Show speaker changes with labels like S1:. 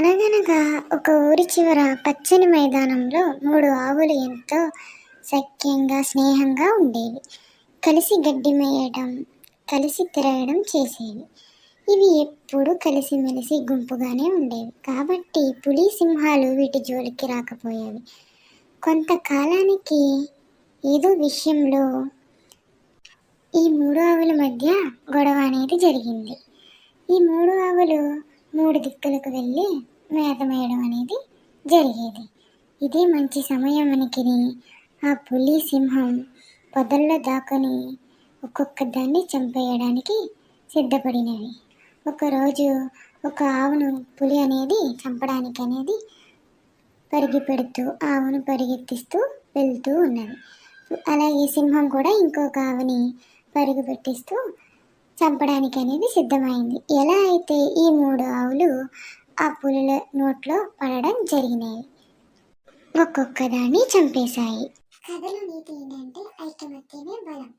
S1: అనగనగా ఒక ఊరి చివర పచ్చని మైదానంలో మూడు ఆవులు ఎంతో సఖ్యంగా స్నేహంగా ఉండేవి. కలిసి గడ్డి మేయడం కలిసి తిరగడం చేసేవి. ఇవి ఎప్పుడూ కలిసిమెలిసి గుంపుగానే ఉండేవి. కాబట్టి పులి సింహాలు వీటి జోలికి రాకపోయేవి. కొంతకాలానికి ఏదో విషయంలో ఈ మూడు ఆవుల మధ్య గొడవ అనేది జరిగింది. ఈ మూడు ఆవులు మూడు దిక్కులకు వెళ్ళి మేత మేయడం అనేది జరిగేది. ఇదే మంచి సమయం అనుకుని ఆ పులి సింహం పొదల్లో దాక్కుని ఒక్కొక్క దాన్ని చంపేయడానికి సిద్ధపడినవి. ఒకరోజు ఒక ఆవును పులి అనేది చంపడానికి అనేది పరిగి పెడుతూ ఆవును పరిగెత్తిస్తూ వెళ్తూ ఉన్నది. అలాగే సింహం కూడా ఇంకొక ఆవుని పరుగు పెట్టిస్తూ చంపడానికి అనేది సిద్ధమైంది. ఎలా అయితే ఈ మూడు ఆవులు ఆ పులుల నోట్లో పడడం జరిగినాయి ఒక్కొక్క దాన్ని చంపేశాయి. కథలో నీతి ఏంటంటే ఐకమత్యమే బలం.